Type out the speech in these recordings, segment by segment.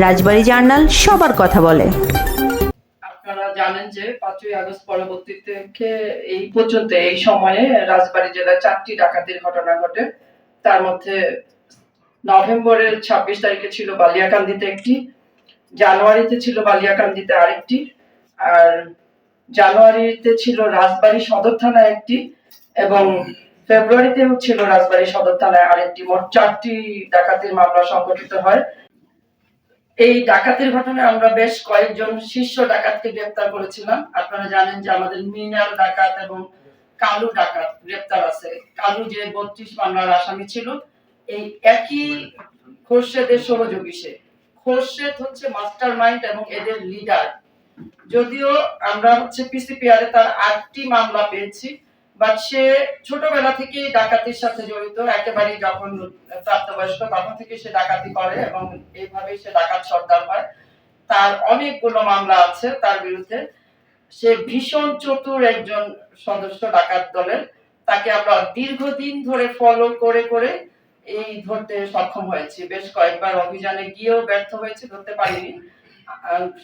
রাজবাড়ী journal সবার কথা বলে। আপনারা জানেন যে পাঁচই আগস্ট পরবর্তী থেকে এই পর্যন্ত এই সময়ে জেলায় চারটি ডাকাতির ঘটনা ঘটে। তার মধ্যে নভেম্বরের ছাব্বিশ তারিখে ছিল বালিয়াকান্দিতে একটি, জানুয়ারিতে ছিল বালিয়াকান্দিতে আরেকটি, আর জানুয়ারিতে ছিল রাজবাড়ী সদর থানায় একটি এবং ফেব্রুয়ারিতেও ছিল রাজবাড়ী সদর থানায় আরেকটি। মোট চারটি ডাকাতির মামলা সংঘটিত হয়। এই ডাকাতির ঘটনায় আমরা বেশ কয়েকজন শীর্ষ ডাকাতকে গ্রেপ্তার করেছিলাম। আপনারা জানেন যে আমাদের মিনাল ডাকাত এবং কালু ডাকাত গ্রেপ্তার আছে। কালু যে বত্রিশ মামলার আসামি ছিল, এই একই খোরশেদের সহযোগী সে। খোরশেদ হচ্ছে মাস্টার মাইন্ড এবং এদের লিডার। যদিও আমরা হচ্ছে পিসিপিআর তার আটটি মামলা পেয়েছি বাট সে ছোটবেলা থেকেই ডাকাতির সাথে জড়িত, একেবারেই যখন প্রাপ্তবয়স্ক, তখন থেকে সে ডাকাতি করে এবং এইভাবেই সে ডাকাত সর্দার হয়। তার অনেকগুলো মামলা আছে তার বিরুদ্ধে। সে ভীষণ চতুর একজন সদস্য ডাকাত দলের। তাকে আমরা দীর্ঘদিন ধরে ফলো করে করে এই ধরতে সক্ষম হয়েছি। বেশ কয়েকবার অভিযানে গিয়েও ব্যর্থ হয়েছে, ধরতে পারিনি।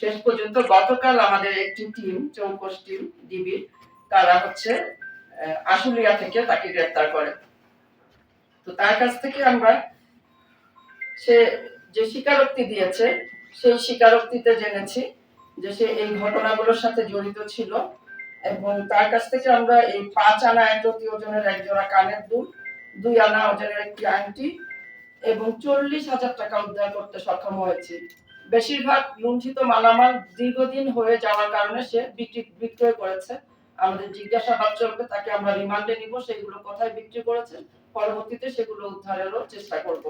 শেষ পর্যন্ত গতকাল আমাদের একটি টিম চৌকস টিম ডিবির তারা হচ্ছে আশুলিয়া থেকে তাকে গ্রেপ্তার করে। তো তার কাছ থেকে আমরা সে যে স্বীকারোক্তি দিয়েছে, সেই স্বীকারোক্তিতে জেনেছি যে সে এই ঘটনাগুলোর সাথে জড়িত ছিল এবং তার কাছ থেকে আমরা এই পাঁচ আনা একটি ওজনের এক জোড়া কানের দুল, দুই আনা ওজনের একটি আংটি এবং চল্লিশ হাজার টাকা উদ্ধার করতে সক্ষম হয়েছি। বেশিরভাগ লুণ্ঠিত মালামাল দীর্ঘদিন হয়ে যাওয়ার কারণে সে বিক্রি বিক্রয় করেছে। আমাদের জিজ্ঞাসাবাদ চলবে, তাকে আমরা রিমান্ডে নিব, সেগুলো কোথায় বিক্রি করেছে পরবর্তীতে সেগুলো উদ্ধারেরও চেষ্টা করব।